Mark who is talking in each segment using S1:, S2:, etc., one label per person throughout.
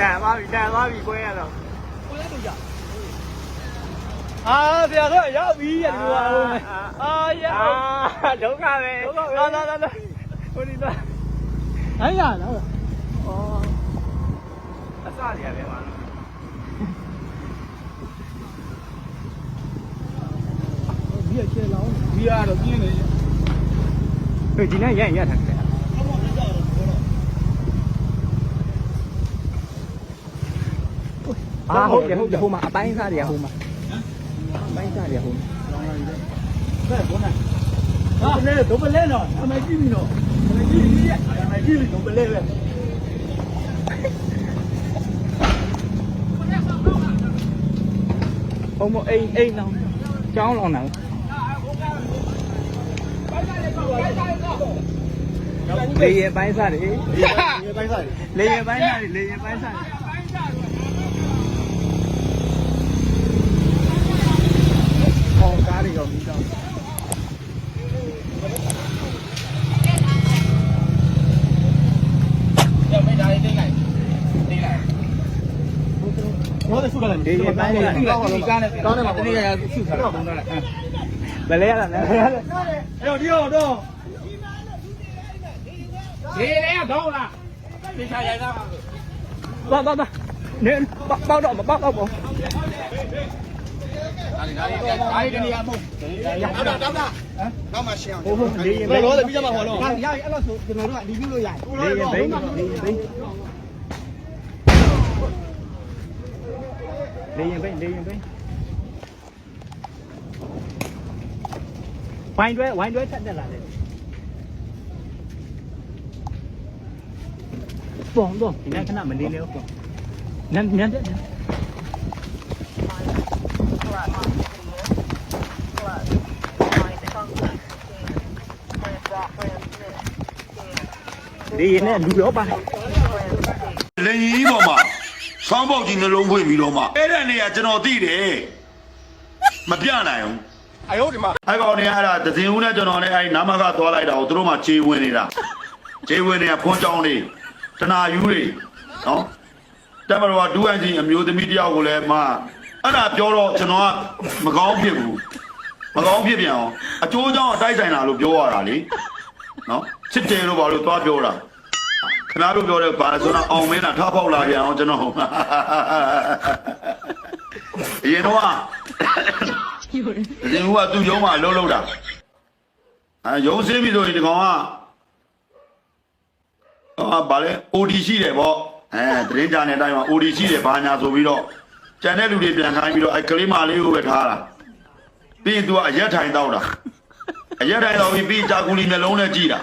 S1: တန်သွားပြီတန်သွားပြီကွဲရတော့
S2: ကိုလေးတို့ရအာဆရာတို့ရောက်ပြီရဒီမှာအာရ
S1: အာဒုက္ခပဲ
S2: လာလာလာလာဟိုဒီလာအဲ့ရလားဩ
S1: အစတွေကပဲပါ
S2: ဒီရချေလောင်းဒီရတော့ပြင်းနေ
S1: ဟိုဒီနေ့ရရင်ရထားတယ် အာဟုတ်တယ်ဟုတ်တယ်ဟိုမှာအပိုင်းစားတွေကဟိုမှာအပိုင်းစားတွေကဟိုမှာ
S2: ဘယ်ဘောနာဟာလေဒုပလဲနော်အမေကြည့်ပြီနော်အမေကြည့်ပြီအမေကြည့်ပြီဒုပလဲပဲ
S1: ဟိုမအိမ်အိမ်လောင်းကျောင်းလောင်းတာလေရပိုင်းစားတွေ
S2: ဒီပိုင်းစား
S1: လေရပိုင်းစားတွေလေရပိုင်းစားတွေဟော ကားတွေတော့ပြီးတော့
S2: ဘောတဲ့ဆုကလည်း
S1: လေရပိုင်းစားတွေ
S2: ကောင်းတယ်ကောင်းတယ်ကောင်းတယ်မှာတနေ့ရဆုထားတော့
S1: ဘယ် လဲရတာလဲ
S2: အဲ့တော့ဒီတော့တော့
S1: ဒီလေကောင်းလားဒီချာရိုက်သားပါပါပါနေပေါက်တော့မပေါက်တော့ဘူး
S2: အားရနေရမို့
S3: နောက်တော့တော့နောက်မှရှင်းအောင်
S1: ဟိုဟိုလေရ
S2: ဘယ်
S1: ပိုင်း
S2: လိုလဲပြီးကြမှာဟောတော့
S3: ရရအဲ့လိုဆိုကျွန်တော်တို့ကဒီပြုလို့ရတယ်
S1: လေရပိုင်းလေရပိုင်းလေရပိုင်းလေရပိုင်းဝိုင်းတွဲဝိုင်းတွဲထက်တက်လာတယ်ပုံတော့ဒီနေ့ခဏမနေလေဟုတ်နန်းနန်းတက် ဒီနဲ့လူရောပါ
S4: လင်ကြီးပေါ်မှာဆောင်းပေါက်ကြီးနှလုံးဖွင့်ပြီးတော့မှအဲ့ဒါနေရာကျွန်တော်သိတယ်မပြနိုင်ဘူး
S3: အယုတ်ဒီမှာ
S4: အဲ့ကောင်နေအဲ့ဒါဒဇင်ဦးနဲ့ကျွန်တော်နဲ့အဲ့ဒီနာမကသွားလိုက်တာကိုသူတို့မှခြေဝင်နေတာခြေဝင်နေတာဖွန်းချောင်းလေးတနာယူတွေနော်တက်မတော်ကဒူအန်ကြီးအမျိုးသမီးတယောက်ကိုလည်းမ အဲ့ဒါပြောတော့ကျွန်တော်ကမကောင်းဖြစ်ဘူးမကောင်းဖြစ်ပြန်အောင်အကျိုးကြောင့်အတိုက်ဆိုင်တာလို့ပြောရတာလေနော်ချစ်တယ်လို့ဘာလို့သွားပြောတာခဏတို့ပြောတဲ့ဘာလဲဆိုတော့အောင်မင်းတာထားပေါက်လာပြန်အောင်ကျွန်တော်အရင်တော့ဒီဦးကသူ့ရုံးမှာလှုပ်လှုပ်တာအဲရုံးစင်းပြီဆိုရင်ဒီကောင်ကဟာဗာလဲ OD ရှိတယ်ဗောအဲသတင်းကြတဲ့အတိုင်းမှာ OD ရှိတယ်ဘာညာဆိုပြီးတော့ ကျန်တဲ့လူတွေပြန်ခိုင်းပြီးတော့အဲကလေးမလေးကိုပဲထားတာပြီးရင် तू ကအရက်ထိုင်တော့တာအရက်ထိုင်တော့ပြီးပြီးကြာကူလီမျက်လုံးနဲ့ကြည့်တာ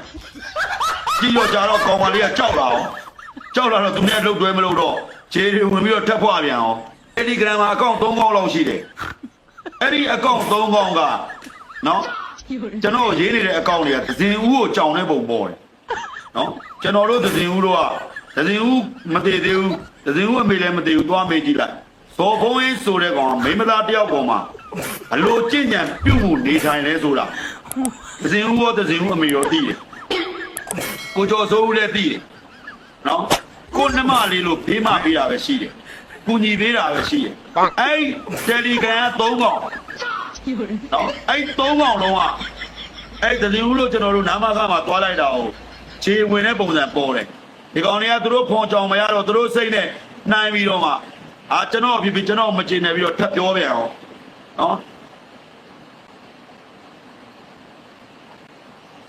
S4: ကြည့်တော့ကြာတော့ကောင်မလေးကကြောက်လာအောင်ကြောက်လာတော့သူနဲ့လှုပ်တွဲမလို့တော့ခြေတွေဝင်ပြီးတော့ထပ်ဖွာပြန်အောင်အဲ့ဒီဂရမ်မှာအကောင့်3កောင်းလောက်ရှိတယ်အဲ့ဒီအကောင့်3កောင်းကနော်ကျွန်တော်ရေးနေတဲ့အကောင့်တွေကသဇင်ဦးကိုကြောင်တဲ့ပုံပေါ်တယ်နော်ကျွန်တော်တို့သဇင်ဦးတို့ကသဇင်ဦးမတည်သေးဘူးသဇင်ဦးအမေလည်းမတည်ဘူးသွားမေးကြည့်လိုက် သောဘုံရင်းဆိုတဲ့ကောင်ကမိန်းမသားတယောက်ပေါ်မှာအလိုကျင့်ကြံပြုတ်မှုနေထိုင်လဲဆိုတာသဇင်ဦးရောသဇင်ဦးအမေရောသိတယ်ကိုကျော်စိုးဦးလည်းသိတယ်နော်ကိုနှမလေးလို့ဖေးမပေးတာပဲရှိတယ်ကုညီပေးတာပဲရှိတယ်အဲ့တယ်လီဂရမ်က3កောင်နော်အဲ့3កောင်လုံးကအဲ့တရင်ဦးလို့ကျွန်တော်တို့နာမကမှာသွားလိုက်တာကိုခြေဝင်တဲ့ပုံစံပေါ်တယ်ဒီကောင်တွေကသူတို့ဖုံကြောင်မရတော့သူတို့စိတ်နဲ့နှိုင်းပြီးတော့မှ အာကျွန်တော်ဖြစ်ဖြစ်ကျွန်တော်မကျေနပ်ပြီးတော့ထပ်ပြောပြန်အောင်နော်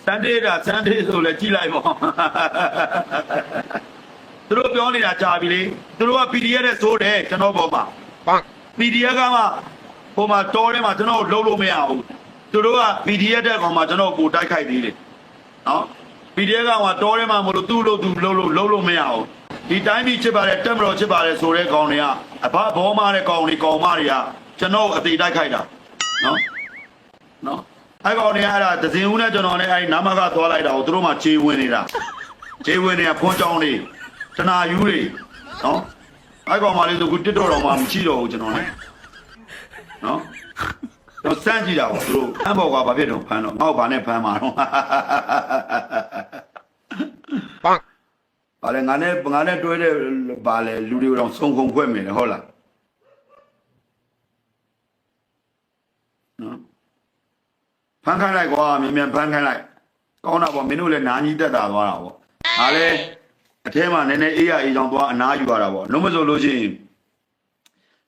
S4: စန်ဒေးတာစန်ဒေးဆိုလဲကြည့်လိုက်ပါသူတို့ပြောနေတာကြာပြီလေသူတို့က PDF နဲ့စိုးတယ်ကျွန်တော်ပေါ်မှာ
S3: ပန်း
S4: PDF ကမှဟိုမှာတောထဲမှာကျွန်တော်လှုပ်လို့မရဘူးသူတို့က PDF တဲ့ကောင်မှာကျွန်တော်ကိုတိုက်ခိုက်သေးတယ်နော် PDF ကမှတောထဲမှာမလို့သူ့လို့သူလှုပ်လို့လှုပ်လို့မရဘူး ဒီတိုင်းပြည်ချစ်ပါတယ်တက်မတော်ချစ်ပါတယ်ဆိုတဲ့ကောင်တွေကအဘဘောမားတဲ့ကောင်တွေကောင်မတွေကကျွန်တော်အသေးတိုက်ခိုက်တာနော်နော်အဲ့ကောင်တွေကအဲ့ဒါဒဇင်ဦးနဲ့ကျွန်တော်နဲ့အဲ့ဒီနာမကသွားလိုက်တာကိုသူတို့မှခြေဝင်နေတာခြေဝင်နေတာဖွန်းချောင်းလေးတနာယူတွေနော်အဲ့ကောင်မလေးဆိုခုတစ်တော်တော်မှမရှိတော့ဘူးကျွန်တော်နဲ့နော်တော့စမ်းကြည့်တာပေါ့သူတို့ဖမ်းပေါ်ကဘာဖြစ်တော့ဖမ်းတော့ငေါ့ဘာနဲ့ဖမ်းမှာတော့
S3: ပန်း။
S4: ဗါလဲငါနဲ့ငါနဲ့တွဲတဲ့ဘာလဲလူတွေကိုတော့စုံခုံဖွဲ့မယ်လေဟုတ်လားနော်ဖန်ခိုင်းလိုက်ကွာမြင်မြန်ဖန်ခိုင်းလိုက်ကောင်းတာပေါ့မင်းတို့လည်းနားကြီးတက်တာသွားတာပေါ့ဒါလည်းအထဲမှာနည်းနည်းအေးရအေးချောင်းသွားအနားယူရတာပေါ့နှုတ်မဆိုလို့ရှိရင်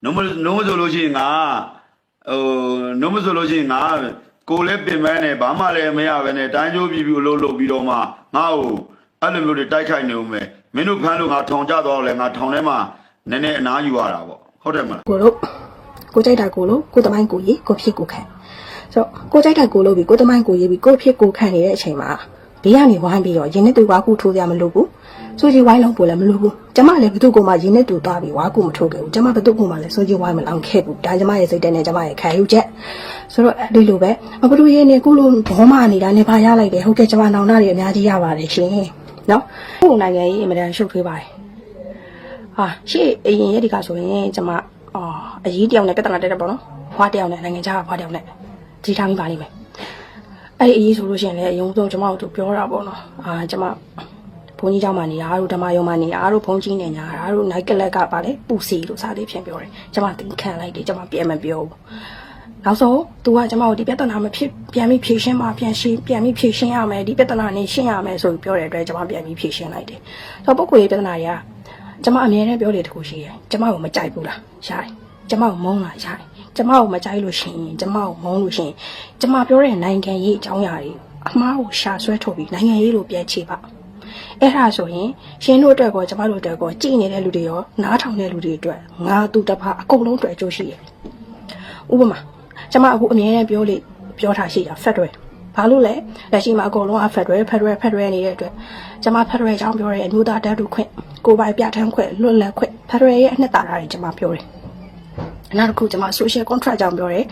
S4: နှုတ်မနှုတ်မဆိုလို့ရှိရင်ငါဟိုနှုတ်မဆိုလို့ရှိရင်ငါကိုယ်လည်းပင်ပန်းနေဘာမှလည်းမရပဲနဲ့တိုင်းကျိုးပြီးပြီးအလုပ်လုပ်ပြီးတော့မှငါ့ကို အဲ့လိုမျိုးတွေတိုက်ခိုက်နေဦးမယ်မင်းတို့ဖမ်းလို့ငါထောင်ကြတော့လဲငါထောင်ထဲမှာနည်းနည်းအနားယူရတာပေါ့ဟုတ်တယ်မလား
S5: ကိုလို့ကိုကြိုက်တာကိုလို့ကိုတမိုင်းကိုရေးကိုဖြစ်ကိုခံဆိုတော့ကိုကြိုက်တာကိုလို့ပြီးကိုတမိုင်းကိုရေးပြီးကိုဖြစ်ကိုခံနေတဲ့အချိန်မှာဘေးကနေဝိုင်းပြီးတော့ရင်းနဲ့တူဝါကူထိုးကြမလို့ဘူးဆိုကြီးဝိုင်းလုံးပို့လည်းမလို့ဘူးကျမလည်းဘသူ့ကိုမှရင်းနဲ့တူသွားပြီးဝါကူမထိုးခဲ့ဘူးကျမဘသူ့ကိုမှလည်းဆိုကြီးဝိုင်းမလောင်ခဲ့ဘူးဒါကျမရဲ့စိတ်ထဲနဲ့ကျမရဲ့ခံယူချက်ဆိုတော့အဲ့ဒီလိုပဲအဘသူရေးနေကုလို့ဘောမနေတာနေပါရလိုက်တယ်ဟုတ်ကဲ့ကျမနောင်နာတွေအများကြီးရပါတယ်ရှင် နော်ခုနိုင်ငံရေးအမြဲတမ်းရှုပ်ထွေးပါတယ်ဟာရှေ့အရင်ရက်ဒီကဆိုရင်ကျွန်မအော်အရေးတယောက်နဲ့ပြဿနာတက်တယ်ပေါ့နော်ဖွားတယောက်နဲ့နိုင်ငံခြားဖွားတယောက်နဲ့ဒီထားမိပါလိမ့်မယ်အဲ့အရေးဆိုလို့ရှိရင်လည်းအရင်ဆုံးကျွန်မတို့ပြောတာပေါ့နော်အာကျွန်မဘုန်းကြီးကျောင်းမှာနေတာတို့ဓမ္မရုံမှာနေတာတို့ဘုန်းကြီးနေညာတို့ night club ကပါလေပူစီလို့စသည်ဖြင့်ပြောတယ်ကျွန်မသင်ခံလိုက်တယ်ကျွန်မပြန်မပြောဘူး နောက်ဆုံး तू ကကျမတို့ဒီပြဿနာမဖြစ်ပြန်ပြီးဖြေရှင်းမှပြန်ရှင်းပြန်ပြီးဖြေရှင်းရမယ်ဒီပြဿနာနေရှင်းရမယ်ဆိုပြီးပြောတဲ့အတွက်ကျမပြန်ပြီးဖြေရှင်းလိုက်တယ်ဆိုတော့ပုဂ္ဂိုလ်ရေးပြဿနာတွေကကျမအမြဲတမ်းပြောလေတခုရှိရယ်ကျမကိုမကြိုက်ဘူးလားရတယ်ကျမကိုမုန်းလားရတယ်ကျမကိုမကြိုက်လို့ရှိရင်ကျမကိုမုန်းလို့ရှိရင်ကျမပြောတဲ့နိုင်ငံရေးအကြောင်းအရာတွေအမားကိုရှာဆွဲထုတ်ပြီးနိုင်ငံရေးလိုပြန်ချေပါအဲ့ဒါဆိုရင်ရှင်တို့အတွက်ကောကျမတို့အတွက်ကောကြည်နေတဲ့လူတွေရောနားထောင်တဲ့လူတွေအတွက်ငါသူတစ်ဖာအကုန်လုံးအတွက်အကျိုးရှိရယ်ဥပမာ ကျမအခုအမြဲတမ်းပြောလေပြောထားရှိတာဖက်တွယ်ဘာလို့လဲလက်ရှိမှာအကုန်လုံးအဖက်တွယ်ဖက်တွယ်ဖက်တွယ်နေတဲ့အတွက်ကျမဖက်တွယ်အကြောင်းပြောတဲ့အမျိုးသားတက်တူခွင့်ကိုယ်ပိုင်ပြဋ္ဌာန်းခွင့်လွတ်လပ်ခွင့်ဖက်တွယ်ရဲ့အနှစ်သာရတွေကျမပြောတယ်နောက်တစ်ခုကျမ social contract အကြောင်းပြောတယ်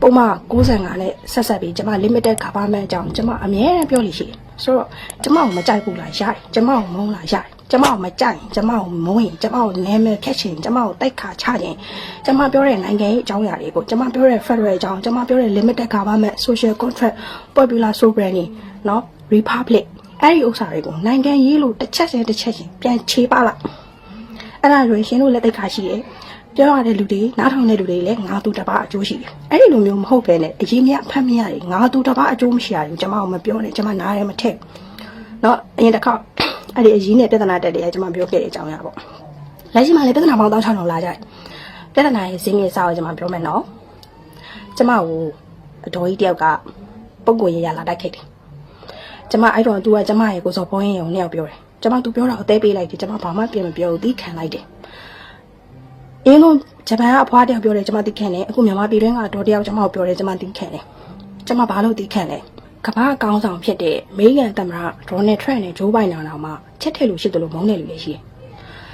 S5: ပုံမှန်95နဲ့ဆက်ဆက်ပြီးကျမ limited government အကြောင်းကျမအမြဲတမ်းပြောလို့ရှိတယ်ဆိုတော့ကျမကိုမကြိုက်ဘူးလားရတယ်ကျမကိုမုန်းလားရတယ် ကျမကိုမကြိုက်ရင်ကျမကိုမုန်းရင်ကျမကိုနည်းမဲ့ဖြတ်ချင်ကျမကိုတိုက်ခါချခြင်းကျမပြောတဲ့နိုင်ငံရေးအကြောင်းအရာတွေကိုကျမပြောတဲ့ federal အကြောင်းကျမပြောတဲ့ limited government social contract popular sovereignty เนาะ republic အဲ့ဒီဥစ္စာတွေကိုနိုင်ငံရေးလို့တစ်ချက်ချင်းတစ်ချက်ချင်းပြန်ခြေပလိုက်အဲ့ဒါဆိုရင်ရှင်တို့လက်တိုက်ခါရှိတယ်ပြောရတဲ့လူတွေနားထောင်တဲ့လူတွေလည်းငါသူတစ်ပါးအကျိုးရှိတယ်အဲ့ဒီလိုမျိုးမဟုတ်ပဲနဲ့အရေးမြအဖက်မရတယ်ငါသူတစ်ပါးအကျိုးမရှိရဘူးကျမကိုမပြောနဲ့ကျမနားရဲမထည့်เนาะအရင်တစ်ခါ အဲ့ဒီအရေးနဲ့ပြဿနာတက်တယ်ကျမပြောခဲ့တဲ့အကြောင်းအရာပေါ့လက်ရှိမှာလည်းပြဿနာပေါင်းတောင်းချောင်းလောက်လာကြတယ်ပြဿနာရဲ့ဈေးငယ်စာကိုကျမပြောမယ်နော်ကျမကိုအတော်ကြီးတယောက်ကပုံကိုရရလာတိုက်ခိုက်တယ်ကျမအဲ့တော့ तू ကကျမရဲ့ကိုစော်ဘောင်းရင်ကိုနှစ်ယောက်ပြောတယ်ကျမ तू ပြောတာကိုအသေးပေးလိုက်တယ်ကျမဘာမှပြင်မပြောဘူးတီးခံလိုက်တယ်အင်းတို့ဂျပန်ကအဖွားတယောက်ပြောတယ်ကျမတီးခံတယ်အခုမြန်မာပြည်တွင်းကတော့တယောက်ကျမကိုပြောတယ်ကျမတီးခံတယ်ကျမဘာလို့တီးခံလဲ ကမ္ဘာအကောင်းဆောင်ဖြစ်တဲ့အမေရိကန်သမ္မတဒေါ်နယ်ထရန့်နဲ့ဂျိုးဘိုင်ဒန်တော်မှချက်ထည့်လို့ရှိတယ်လို့မုန်းတယ်လူလည်းရှိတယ်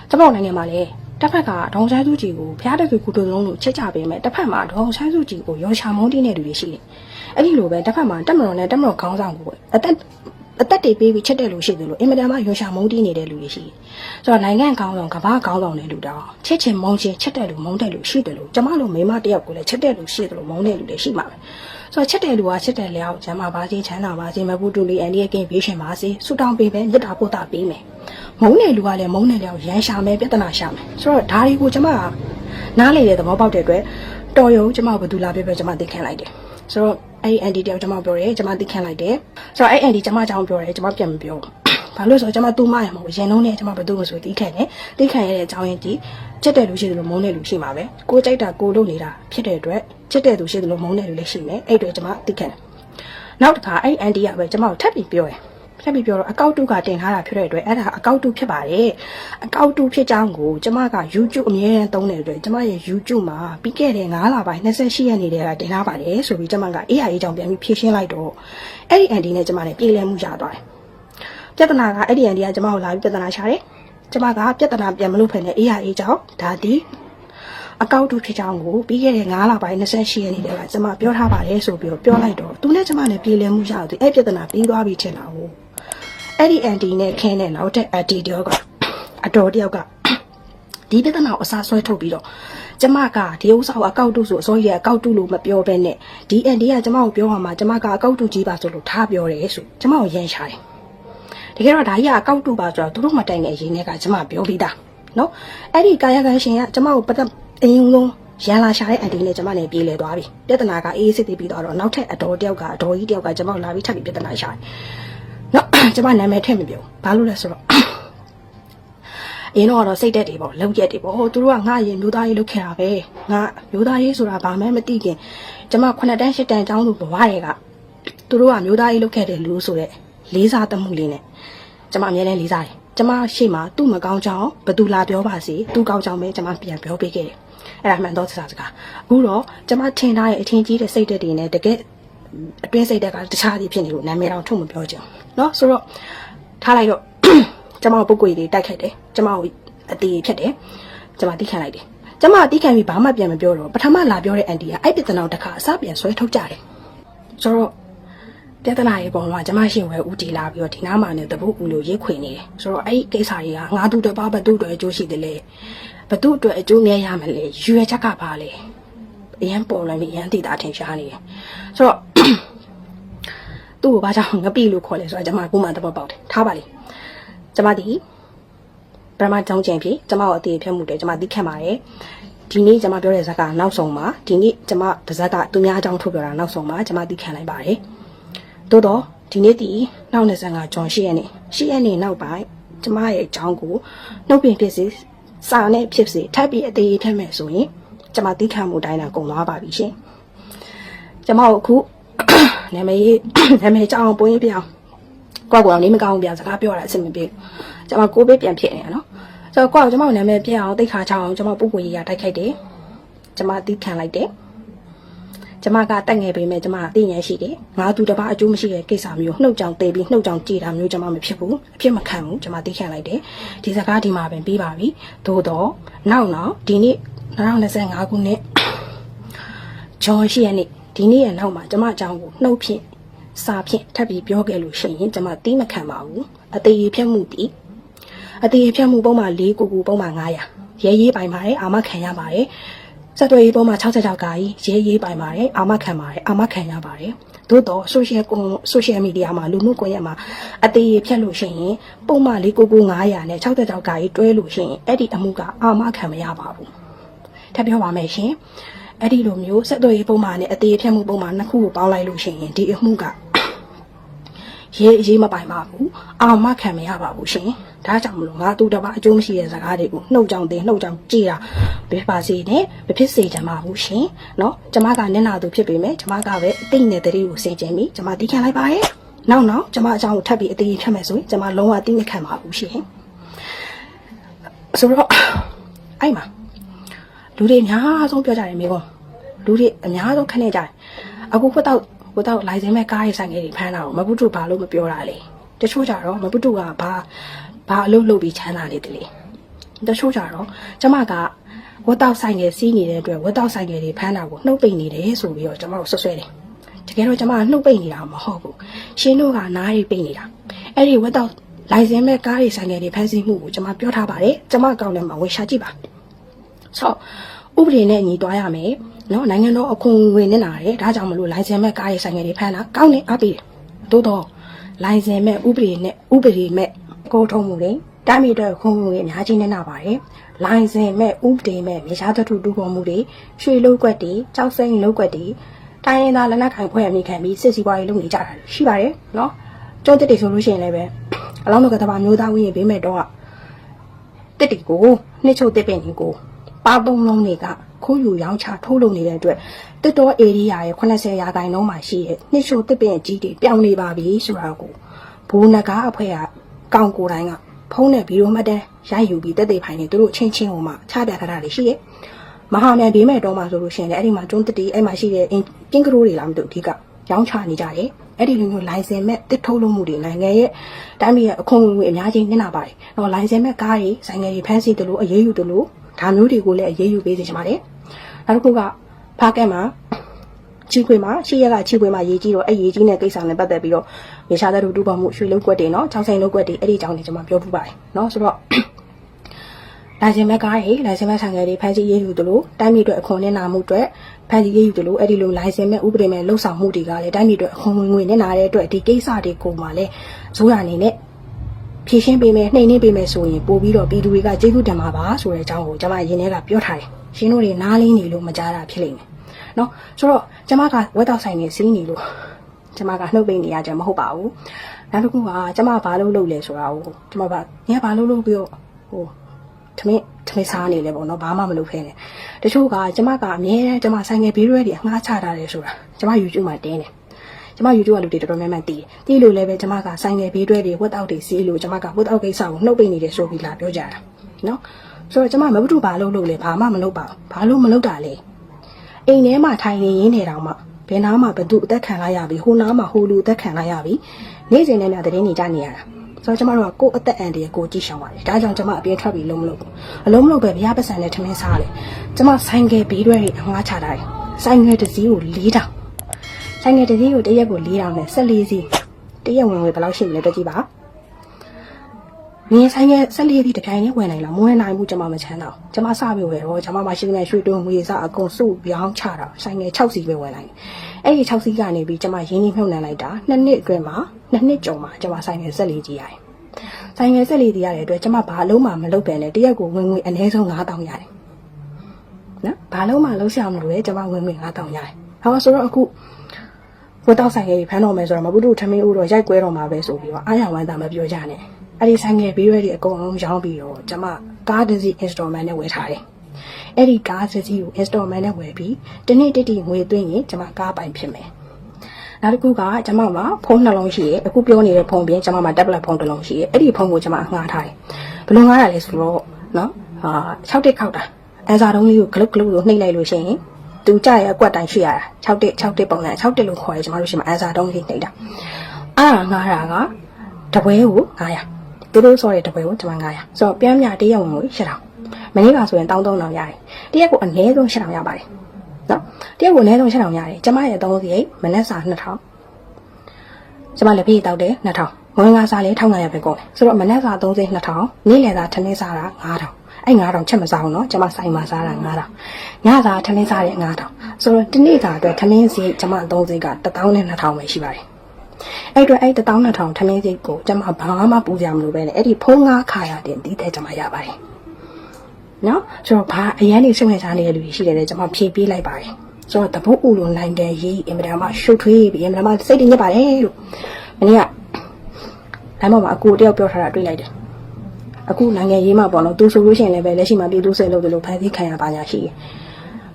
S5: ကျမတို့နိုင်ငံမှာလည်းတစ်ဖက်ကဒေါန်ဆန်းစုကြည်ကိုဖျားတဲ့ကူကူတုံလုံးလို့ချက်ကြပေးမယ်တစ်ဖက်မှာဒေါန်ဆန်းစုကြည်ကိုရောရှာမုန်းတင်းတဲ့လူတွေရှိတယ်အဲ့ဒီလိုပဲတစ်ဖက်မှာတက်မတော်နဲ့တက်မတော်ခေါင်းဆောင်ကိုအသက်အသက်တွေပေးပြီးချက်တဲ့လူရှိသလိုအင်မတန်မှရွှေရှာမုန်းတီးနေတဲ့လူတွေရှိတယ်။ဆိုတော့နိုင်ငံကောင်းဆောင်ကမ္ဘာကောင်းဆောင်တဲ့လူတောင်ချက်ချင်းမုန်းချင်းချက်တဲ့လူမုန်းတဲ့လူရှိတယ်လို့ကျမတို့မိမတယောက်ကိုလည်းချက်တဲ့လူရှိတယ်လို့မုန်းတဲ့လူတွေရှိမှာပဲ။ ဆိုတော့ချက်တဲ့လူကချက်တဲ့လျောက်ကျမပါစေချမ်းသာပါစေမပူတူလီအန်ဒီရဲ့ကင်းဘေးရှင်ပါစေဆူတောင်းပေးပဲမြတ်တာပို့တာပေးမယ်။မုန်းတဲ့လူကလည်းမုန်းတဲ့လျောက်ရန်ရှာမယ်ပြဿနာရှာမယ်။ဆိုတော့ဒါတွေကိုကျမကနားလေတဲ့သဘောပေါက်တဲ့အတွက်တော်ရုံကျမကဘယ်သူလာပြပဲကျမသိခံလိုက်တယ်။ဆိုတော့အဲ့ဒီအန်ဒီတယောက်ကျမပြောတယ်ကျမသိခံလိုက်တယ်ဆိုတော့အဲ့အန်ဒီကျမကြောင်းပြောတယ်ကျမပြန်မပြောဘူး ဘာလို့လဲဆိုတော့ကျမတူမရမှာရင်လုံးနဲ့ကျမဘယ်သူမှဆိုသိခံတယ်သိခံရတဲ့အကြောင်းရင်းဒီချက်တဲ့လူရှိတယ်လို့မုန်းတဲ့လူရှိမှာပဲကိုကြိုက်တာကိုလုပ်နေတာဖြစ်တဲ့အတွက်ချက်တဲ့သူရှိတယ်လို့မုန်းတဲ့လူလည်းရှိမယ်အဲ့အတွက်ကျမသိခံတယ်နောက်တစ်ခါအဲ့အန်ဒီကပဲကျမကိုထပ်ပြီးပြောတယ်ထပ်ပြီးပြောတော့အကောက်တုကတင်ထားတာဖြစ်တဲ့အတွက်အဲ့ဒါအကောက်တုဖြစ်ပါတယ်အကောက်တုဖြစ်ကြောင်းကိုကျမက YouTube အမြဲတမ်းသုံးတဲ့အတွက်ကျမရဲ့ YouTube မှာပြီးခဲ့တဲ့9လပိုင်း28ရက်နေ့တည်းကတင်ထားပါတယ်ဆိုပြီးကျမက AI အကြောင်းပြန်ပြီးဖြည့်ရှင်းလိုက်တော့အဲ့ဒီ anti နဲ့ကျမနဲ့ပြေလည်မှုရသွားတယ် ပြဿနာကအဲ့ဒီ anti ကကျမကိုလာပြီးပြဿနာရှာတယ်ကျမကပြဿနာပြန်မလို့ဖယ်နဲ့ AI အကြောင်းဒါဒီအကောက်တုဖြစ်ကြောင်းကိုပြီးခဲ့တဲ့9လပိုင်း28ရက်နေ့တည်းကကျမပြောထားပါတယ်ဆိုပြီးတော့ပြောလိုက်တော့သူနဲ့ကျမနဲ့ပြေလည်မှုရတော့အဲ့ပြဿနာပြီးသွားပြီထင်တာဟုတ်အဲ့ဒီအန်တီနဲ့ခင်းတဲ့နောက်တဲ့အန်တီတယောက်ကအတော်တယောက်ကဒီပြဿနာကိုအစားဆွဲထုတ်ပြီးတော့ကျမကဒီဥစ္စာကိုအကောက်တုဆိုအစိုးရအကောက်တုလို့မပြောဘဲနဲ့ဒီအန်တီကကျမကိုပြောမှကျမကအကောက်တုကြီးပါဆိုလို့ထားပြောတယ်ဆိုကျမကိုရန်ရှာတယ် တကယ်တော့ဒါကြီးကအကောက်တုပါဆိုတော့သူတို့မတိုင်တဲ့အရင်ကကျမပြောပြီးသားနော်အဲ့ဒီကာယကံရှင်ကကျမကိုပတ်သက်အရင်ဆုံးရန်လာရှာတဲ့အန်တီနဲ့ကျမနဲ့ပြေးလဲသွားပြီပြဿနာကအေးစစ်တည်ပြီးတော့နောက်ထပ်အတော်တယောက်ကအတော်ကြီးတယောက်ကကျမကိုလာပြီးထပ်ပြီးပြဿနာရှာတယ်နော်ကျမနာမည်ထည့်မပြောဘာလို့လဲဆိုတော့အင်းတော့ကတော့စိတ်တက်တွေပေါ့လုံရက်တွေပေါ့ဟိုသူတို့ကငါရင်မျိုးသားရေးလုပ်ခဲ့တာပဲငါမျိုးသားရေးဆိုတာဘာမှမသိခင်ကျမ9တန်း10တန်းအကြောင်းသူဘဝတွေကသူတို့ကမျိုးသားရေးလုပ်ခဲ့တယ်လို့ဆိုတဲ့လေးစားတမှုလေးနဲ့ ကျမအမြဲတမ်းလေးစားတယ်ကျမရှေ့မှာသူ့မကောင်းကြောင်းဘသူလာပြောပါစေသူ့ကောင်းကြောင်းပဲကျမပြန်ပြောပေးခဲ့တယ်အဲ့ဒါမှန်တော့စကားစကားအခုတော့ကျမထင်ထားတဲ့အထင်ကြီးတဲ့စိတ်တက်တွေနဲ့တကယ်အတွင်းစိတ်တက်ကတခြားစီဖြစ်နေလို့နာမည်တော့ထုတ်မပြောချင်ဘူးเนาะဆိုတော့ထားလိုက်တော့ ကျမကိုပုတ်ကွေတွေတိုက်ခိုက်တယ်ကျမကိုအတီးဖြစ်တယ်ကျမတီးခံလိုက်တယ်ကျမတီးခံပြီးဘာမှပြန်မပြောတော့ပထမလာပြောတဲ့အန်တီကအဲ့ပြဿနာကိုတစ်ခါအစပြန်ဆွဲထုတ်ကြတယ်ဆိုတော့ ပြဿနာရဲ့ပုံမှာကျမရှိဝဲဦးတီလာပြီးတော့ဒီနားမှာနဲ့တပုတ်ဦးလို့ရိတ်ခွေနေတယ်ဆိုတော့အဲ့ဒီကိစ္စတွေကငါတို့တော့ဘာဘသူ့အတွက်အကျိုးရှိတယ်လဲဘသူ့အတွက်အကျိုးမြဲရမလဲရွေချက်ကပါလေအရန်ပေါ်လာပြီးအရန်တည်တာထင်ရှားနေတယ်ဆိုတော့သူ့ကိုဘာကြောင့်ငပိလို့ခေါ်လဲဆိုတော့ကျမကပုံမှန်သဘောပေါက်တယ်ထားပါလေကျမဒီပရမကြောင်းကျင်ဖြစ်ကျမကိုအသေးဖြတ်မှုတယ်ကျမသိခံပါတယ်ဒီနေ့ကျမပြောတဲ့ဇာတ်ကနောက်ဆုံးပါဒီနေ့ကျမဗဇက်ကသူများအကြောင်းထုတ်ပြောတာနောက်ဆုံးပါကျမသိခံလိုက်ပါတယ် သို့တော့ဒီနေ့ဒီနောက်25ဂျွန်8ရက်နေ့8ရက်နေ့နောက်ပိုင်းကျမရဲ့အကြောင်းကိုနှုတ်ပင်ဖြစ်စေစာနဲ့ဖြစ်စေထပ်ပြီးအသေးဖြတ်မယ်ဆိုရင်ကျမသိခံမှုတိုင်းတာကုန်သွားပါပြီရှင်ကျမတို့အခုနာမည်ရေးနာမည်ကြောင်ပွင့်ပြအောင်ကိုယ့်ကိုယ်အောင်နေမကောင်းဘူးပြစကားပြောတာအဆင်မပြေဘူးကျွန်မကိုဘေးပြန်ဖြစ်နေရနော်ဆိုတော့ကိုယ့်ကိုကျွန်မနာမည်ပြအောင်တိတ်ခါချအောင်ကျွန်မပုဂ္ဂိုလ်ကြီးရတိုက်ခိုက်တယ်ကျွန်မတီးခံလိုက်တယ် ကျွန်မကတက်ငယ်ပေမဲ့ကျွန်မအသိဉာဏ်ရှိတယ်ငါသူတစ်ပါးအကျိုးမရှိတဲ့ကိစ္စမျိုးနှုတ်ကြောင်တေးပြီးနှုတ်ကြောင်ကြည်တာမျိုးကျွန်မမဖြစ်ဘူးအဖြစ်မခံဘူးကျွန်မတီးခံလိုက်တယ်ဒီစကားဒီမှာပင်ပြီးပါပြီသို့တော့နောက်နောက်ဒီနေ့2025ခုနှစ်ဂျွန်ရှိရနေ့ဒီနေ့ရဲ့နောက်မှာကျမအကြောင်းကိုနှုတ်ဖြင့်စာဖြင့်ထပ်ပြီးပြောခဲ့လို့ရှိရင်ကျမတီးမခံပါဘူးအသေးဖြတ်မှုတီးအသေးဖြတ်မှုပုံမှန်၄ကိုကိုပုံမှန်900ရဲရေးပိုင်ပါတယ်အာမခံရပါတယ် စက်တွေရေးပုံမှန်66ကာကြီးရဲရေးပိုင်ပါတယ်အာမခံပါတယ်အာမခံရပါတယ်သို့တော့ social ကွန် social media မှာလူမှုကွန်ရက်မှာအသေးဖြတ်လို့ရှိရင်ပုံမှန်၄ကိုကို900နဲ့66ကာကြီးတွဲလို့ရှိရင်အဲ့ဒီအမှုကအာမခံမရပါဘူးထပ်ပြောပါမယ်ရှင်အဲ့ဒီလိုမျိုးဆက်သွယ်ရေးပုံမှန်နဲ့အသေးဖြတ်မှုပုံမှန်နှစ်ခုကိုပေါင်းလိုက်လို့ရှိရင်ဒီအမှုက ရဲအရေးမပိုင်ပါဘူးအောင်မခံမရပါဘူးရှင်ဒါကြောင့်မလို့ငါသူတပါအကျိုးမရှိတဲ့ဇာကားတွေကိုနှုတ်ကြောင်တင်နှုတ်ကြောင်ကြည်တာဘယ်ပါစေနဲ့မဖြစ်စေချင်ပါဘူးရှင်နော်ကျမကနင်နာသူဖြစ်ပေမဲ့ကျမကပဲအသိနဲ့တည်းကိုစင်ကြင်ပြီးကျမတီးခံလိုက်ပါရဲ့နောက်နောက်ကျမအကြောင်းကိုထပ်ပြီးအသေးဖြတ်မယ်ဆိုရင်ကျမလုံးဝတိမခံပါဘူးရှင်ဆိုတော့အဲ့မှာလူတွေအများဆုံးပြောကြတယ်မိကောလူတွေအများဆုံးခနဲ့ကြတယ်အခုခွတ်တော့ ခွတ်တော့လိုင်စင်မဲ့ကားရေးဆိုင်ငယ်တွေဖမ်းတာကိုမပုတုဘာလို့မပြောတာလဲတချို့ကြတော့မပုတုကဘာဘာအလုပ်လုပ်ပြီးချမ်းသာနေတယ်လေတချို့ကြတော့ကျမကဝတ်တော့ဆိုင်ငယ်စီးနေတဲ့အတွက်ဝတ်တော့ဆိုင်ငယ်တွေဖမ်းတာကိုနှုတ်ပိတ်နေတယ်ဆိုပြီးတော့ကျမတို့ဆွဆွဲတယ်တကယ်တော့ကျမကနှုတ်ပိတ်နေတာမဟုတ်ဘူးရှင်တို့ကနားရီပိတ်နေတာအဲ့ဒီဝတ်တော့လိုင်စင်မဲ့ကားရေးဆိုင်ငယ်တွေဖမ်းဆီးမှုကိုကျမပြောထားပါတယ်ကျမအကောင့်ထဲမှာဝင်ရှာကြည့်ပါဆော့ဥပဒေနဲ့ညီသွားရမယ် နော်နိုင်ငံတော်အခွန်ဝင်နေတာတယ်ဒါကြောင့်မလို့လိုင်စင်မဲ့ကားရေးဆိုင်ငယ်တွေဖမ်းတာကောင်းနေအပ်ပြီသို့တော့လိုင်စင်မဲ့ဥပဒေနဲ့ဥပဒေမဲ့ကိုထုံးမှုတွေတာမီတော့ခွန်ဝင်အများကြီးနေတာပါတယ်လိုင်စင်မဲ့ဥပဒေမဲ့မြေရှားသတ္ထုတူပေါ်မှုတွေရွှေလုံးကွက်တွေကြောက်စိမ့်လုံးကွက်တွေတိုင်းရင်းသားလက်နက်ကိုင်ဖွဲ့ရမိခံပြီးစစ်စီပွားရေးလုပ်နေကြတာရှိပါတယ်နော်ကျွန်းတက်တွေဆိုလို့ရှိရင်လည်းပဲအလောင်းတော်ကတဘာမျိုးသားဝင်းရေးပေးမဲ့တော့တစ်တီကိုနှစ်ချုပ်တစ်ပင်ကြီးကိုပါပုံလုံးတွေက ခိုးယူရောင်းချထိုးလုံနေတဲ့အတွက်တစ်တော်ဧရိယာရဲ့80ရာခိုင်နှုန်းမှာရှိတဲ့နှစ်ချုပ်တစ်ပင်ကြီးတွေပြောင်းနေပါပြီဆိုတာကိုဘူနဂါအဖွဲ့ကကောင်းကိုယ်တိုင်းကဖုံးတဲ့ဗီဒီယိုမှတ်တမ်းရိုက်ယူပြီးတက်တဲ့ဖိုင်နေသူတို့ချင်းချင်းဟိုမှာချပြထားတာတွေရှိရဲ့မဟာမြန်ဘေးမဲ့တော့မှာဆိုလို့ရှိရင်လည်းအဲ့ဒီမှာကျွန်းတစ်တီအဲ့မှာရှိတဲ့အင်ကင်းကရိုးတွေလားမသိဘူးအဓိကရောင်းချနေကြတယ်အဲ့ဒီလိုမျိုးလိုင်စင်မဲ့တစ်ထုတ်လို့မှုတွေနိုင်ငံရဲ့တိုင်းပြည်ရဲ့အခွန်ဝင်အများကြီးနစ်နာပါတယ်။တော့လိုင်စင်မဲ့ကားတွေဆိုင်ငယ်တွေဖမ်းဆီးတယ်လို့အရေးယူတယ်လို့ဒါမျိုးတွေကိုလည်းအရေးယူပေးစေချင်ပါတယ်။ နောက်တစ်ခုကဖားကက်မှာချီခွေမှာရှေ့ရက်ကချီခွေမှာရေးကြီးတော့အဲ့ရေးကြီးတဲ့ကိစ္စနဲ့ပတ်သက်ပြီးတော့မြေရှားတဲ့လူတူပေါ်မှုရွှေလုံးကွက်တွေနော်ချောင်းဆိုင်လုံးကွက်တွေအဲ့ဒီအကြောင်းတွေကျွန်မပြောပြပါတယ်နော်ဆိုတော့လိုင်စင်မဲ့ကားတွေလိုင်စင်မဲ့ဆိုင်ငယ်တွေဖမ်းဆီးရေးယူသလိုတိုင်းပြည်အတွက်အခွန်နဲ့နာမှုအတွက်ဖမ်းဆီးရေးယူသလိုအဲ့ဒီလိုလိုင်စင်မဲ့ဥပဒေမဲ့လှုပ်ဆောင်မှုတွေကလည်းတိုင်းပြည်အတွက်အခွန်ဝင်ငွေနဲ့နာတဲ့အတွက်ဒီကိစ္စတွေကိုမှလည်းဇိုးရအနေနဲ့ဖြဖြည့်ရှင်းပေးမယ်နှိမ်နှင်းပေးမယ်ဆိုရင်ပို့ပြီးတော့ပြည်သူတွေကကျေးဇူးတင်ပါပါဆိုတဲ့အကြောင်းကိုကျွန်မရင်းထဲကပြောထားတယ် ရှင်တို့တွေနားလင်းနေလို့မကြားတာဖြစ်လိမ့်မယ်နော်ဆိုတော့ကျွန်မကဝက်တောက်ဆိုင်နေစီးနေလို့ကျွန်မကနှုတ်ပိတ်နေရကြမဟုတ်ပါဘူးနောက်တစ်ခုကကျွန်မဘာလို့လုပ်လဲဆိုတာကိုကျွန်မကညဘာလို့လုပ်ပြီးတော့ဟိုထမင်းထမင်းစားနေလဲပေါ့နော်ဘာမှမလုပ်ဖဲနဲ့တချို့ကကျွန်မကအမြဲတမ်းကျွန်မဆိုင်ငယ်ဘေးရွဲတွေအငှားချထားတယ်ဆိုတာကျွန်မ YouTube မှာတင်းတယ်ကျမ YouTube ကလူတွေတော်တော်များများတည်တယ်။တည်လို့လည်းပဲကျမကဆိုင်ငယ်ဘေးတွဲတွေဝတ်အောက်တွေစီးလို့ကျမကဝတ်အောက်ကိစ္စကိုနှုတ်ပိတ်နေတယ်ဆိုပြီးလာပြောကြတာ။နော်။ ဆိုတော့ကျမမဘုဒ္ဓဘာလို့လုပ်လဲဘာမှမလုပ်ပါဘူး။ဘာလို့မလုပ်တာလဲ။အိမ်ထဲမှာထိုင်နေရင်းနေတောင်မှဘယ်နားမှာဘသူအသက်ခံလိုက်ရပြီဟိုနားမှာဟိုလူအသက်ခံလိုက်ရပြီနေ့စဉ်နဲ့ညသတင်းနေကြနေရတာ။ဆိုတော့ကျမတို့ကကိုယ့်အသက်အန္တရာယ်ကိုကြည့်ရှောင်ပါတယ်။ဒါကြောင့်ကျမအပြင်ထွက်ပြီးလုံးမလုပ်ဘူး။အလုံးမလုပ်ပဲဘုရားပတ်စံနဲ့ထမင်းစားတယ်။ကျမဆိုင်ငယ်ဘေးတွဲတွေအငှားချတာတယ်။ဆိုင်ငယ်တစ်စီးကို၄တောင်ဆိုင်ငယ်တစ်စီးကိုတစ်ရက်ကို4000နဲ့14စီးတစ်ရက်ဝင်ဝင်ဘယ်လောက်ရှိမလဲတွက်ကြည့်ပါ ငင်းဆိုင်ငယ်14စီးတစ်ပြိုင်နဲ့ဝင်နိုင်လားမဝင်နိုင်ဘူးကျွန်မမချမ်းတော့ကျွန်မစပြီးဝယ်တော့ကျွန်မမရှိတဲ့ရွှေတွန်းငွေစားအကုန်စုပြောင်းချတာဆိုင်ငယ်6စီးပဲဝင်နိုင်တယ်အဲ့ဒီ6စီးကနေပြီးကျွန်မရင်းနှီးမြှုပ်နှံလိုက်တာနှစ်နှစ်အတွင်းမှာနှစ်နှစ်ကျော်မှာကျွန်မဆိုင်ငယ်14ကြီးရတယ်ဆိုင်ငယ်14ကြီးရတဲ့အတွက်ကျွန်မဘာအလုံးမှမလုပ်ပဲနဲ့တစ်ရက်ကိုဝင်ငွေအနည်းဆုံး9000ရတယ်နော်ဘာလုံးမှလုံးရှောင်မလို့လေကျွန်မဝင်ငွေ9000ရတယ်ဟောဆိုတော့အခုဝတ်တော့ဆိုင်ငယ်ကြီးဖမ်းတော့မယ်ဆိုတော့မပုတုထမင်းဦးတော့ရိုက်ကွဲတော့မှာပဲဆိုပြီးတော့အားရဝမ်းသာမပြောကြနဲ့ အဲ့ဒီဆိုင်ငယ်ဘေးရွက်တွေအကုန်လုံးရောင်းပြီးတော့ကျမကားတစ်စီး installment နဲ့ဝယ်ထားတယ်အဲ့ဒီကားတစ်စီးကို installment နဲ့ဝယ်ပြီးဒီနေ့တိတိငွေသွင်းရင်ကျမကားပိုင်ဖြစ်မယ်နောက်တစ်ခုကကျမမှာဖုန်းနှလုံးရှိရဲအခုပြောနေတဲ့ဖုန်းပြင်ကျမမှာ tablet ဖုန်းတစ်လုံးရှိရဲအဲ့ဒီဖုန်းကိုကျမငှားထားတယ်ဘယ်လိုငှားတာလဲဆိုတော့နော်ဟာ6တက်ခောက်တာအဲစာတုံးလေးကိုဂလုတ်ဂလုတ်လို့နှိပ်လိုက်လို့ရှိရင်သူကြရဲ့အကွက်တိုင်းရှိရတာ6တက်6တက်ပုံစံ6တက်လို့ခေါ်ရကျွန်တော်တို့ရှိမှာအန်စာတုံးလေးနှိပ်တာအဲ့ဒါငားတာကတပွဲကို900 သူတို့ဆိုတဲ့တပွဲကိုကျွန်မ900ဆိုတော့ပြန်မြတရက်ဝင်ကို8000မနေ့ကဆိုရင်1300ရတယ်တရက်ကိုအနည်းဆုံး8000ရပါတယ်နော်တရက်ကိုအနည်းဆုံး8000ရတယ်ကျွန်မရဲ့သုံးစီရိတ်မနေ့စာ2000ကျွန်မလည်းပြေးတောက်တယ်2000ငွေငါစားလေ1500ပဲကုန်တယ်ဆိုတော့မနေ့စာ3စိ2000နေ့လယ်စာထမင်းစားတာ9000အဲ့9000ချက်မစားဘူးเนาะကျွန်မဆိုင်မှာစားတာ9000ညစာထမင်းစားတဲ့9000ဆိုတော့ဒီနေ့စာအတွက်ထမင်းစီကျွန်မ3စိက12000ပဲရှိပါတယ် အဲ့အတွက်အဲ့12000ထမင်းစိကိုကျွန်မဘာမှပူကြမလို့ပဲနဲ့အဲ့ဒီဖုန်းငါးခါရတဲ့ဒီတဲ့ကျွန်မရပါတယ်နော်ဆိုတော့ဘာအရန်နေစိတ်ဝင်စားနေတဲ့လူတွေရှိတယ်လေကျွန်မဖြေပေးလိုက်ပါတယ်ဆိုတော့တပုတ်ဦးလိုနိုင်တဲ့ရေးအင်မတန်မှရှုပ်ထွေးပြီးအင်မတန်မှစိတ်တညစ်ပါတယ်လို့မနေ့ကလမ်းပေါ်မှာအကိုတယောက်ပြောထားတာတွေ့လိုက်တယ်အခုနိုင်ငံရေးမှာပေါ့နော်သူဆိုလို့ရှိရင်လည်းပဲလက်ရှိမှာပြည်သူ့စစ်လုပ်တယ်လို့ဖန်ဆီးခံရပါညာရှိတယ်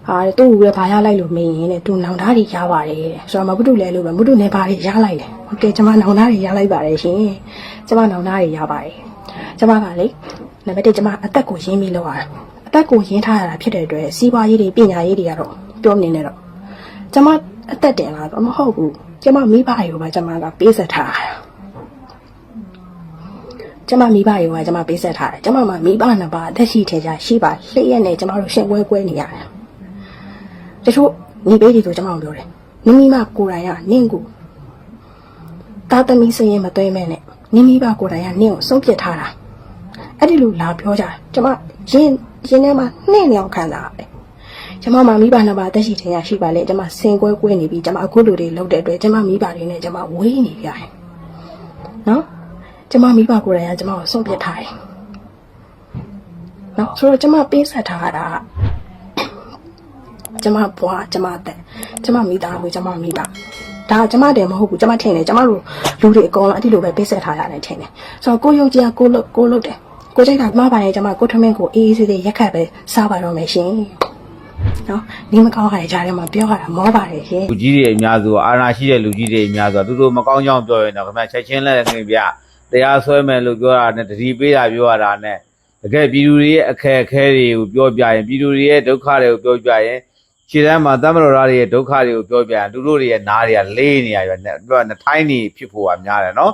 S5: ဟာသူ့ကိုပဲဘာရလိုက်လို့မင်းရင်တဲ့သူနောင်သားတွေရပါတယ်တဲ့ဆိုတော့မဘုဒ္ဓလဲလို့ပဲဘုဒ္ဓနဲ့ဘာတွေရလိုက်လဲဟုတ်ကဲ့ကျွန်မနောင်သားတွေရလိုက်ပါတယ်ရှင်ကျွန်မနောင်သားတွေရပါတယ်ကျွန်မကလေနံပါတ်1ကျွန်မအသက်ကိုရင်းပြီးလောက်ရတာအသက်ကိုရင်းထားရတာဖြစ်တဲ့အတွက်စီးပွားရေးတွေပညာရေးတွေကတော့ပြောမနေနဲ့တော့ကျွန်မအသက်တင်လာတော့မဟုတ်ဘူးကျွန်မမိဘတွေကိုပဲကျွန်မကပေးဆက်ထားတာကျွန်မမိဘတွေကကျွန်မပေးဆက်ထားတယ်ကျွန်မမှာမိဘနှစ်ပါးအသက်ရှိထဲကြရှိပါလျှက်ရက်နဲ့ကျွန်မတို့ရှင်ပွဲပွဲနေရတယ် တချို့နေပေးတွေဆိုကျွန်မတို့ပြောတယ်မိမိမကိုယ်တိုင်ကနင့်ကိုတာသမီစရင်မသွင်းမဲနဲ့မိမိဘကိုယ်တိုင်ကနင့်ကိုဆုံးဖြတ်ထားတာအဲ့ဒီလိုလာပြောကြတယ်ကျွန်မရင်ရင်ထဲမှာနှင်းနေအောင်ခံစားရတယ်ကျွန်မမှာမိဘနှစ်ပါးအသက်ရှိထဲရရှိပါလေကျွန်မစင်ကွဲကွဲနေပြီကျွန်မအခုလိုတွေလုပ်တဲ့အတွက်ကျွန်မမိဘတွေနဲ့ကျွန်မဝေးနေကြတယ်နော်ကျမမိဘကိုယ်တိုင်ကကျမကိုဆုံးပြစ်ထားတယ်။နော်ဆိုတော့ကျမပေးဆက်ထားတာ ကျမဘွားကျမတဲ့ကျမမိသားစုကျမမိဘဒါကျမတည်းမဟုတ်ဘူးကျမထင်တယ်ကျမတို့လူတွေအကုန်လုံးအဲ့ဒီလိုပဲပေးဆက်ထားရတယ်ထင်တယ်ဆိုတော့ကိုယုံကြည်ကိုလုတ်ကိုလုတ်တယ်ကိုကြိုက်တာကျမပါနေကျမကိုထမင်းကိုအေးအေးဆေးဆေးရက်ခတ်ပဲစားပါတော့မယ်ရှင်နော်ဒီမကောင်းခါတဲ့ကြားထဲမှာပြောရတာမောပါတယ်ရှင်
S6: လူကြီးတွေအများစုအာဏာရှိတဲ့လူကြီးတွေအများစုသူတို့မကောင်းကြောင်ပြောရင်တော့ခင်ဗျချက်ချင်းလက်ငင်ပြတရားဆွဲမယ်လို့ပြောတာနဲ့တတိပေးတာပြောရတာနဲ့တကယ်ပြည်သူတွေရဲ့အခက်အခဲတွေကိုပြောပြရင်ပြည်သူတွေရဲ့ဒုက္ခတွေကိုပြောပြရင် ခြေတန်းမှာတမတော်သားတွေရဲ့ဒုက္ခတွေကိုပြောပြရင်သူတို့တွေရဲ့နားတွေကလေးနေရရွယ်နဲ့ပြောနှထိုင်းနေဖြစ်ဖို့ကများတယ်နော်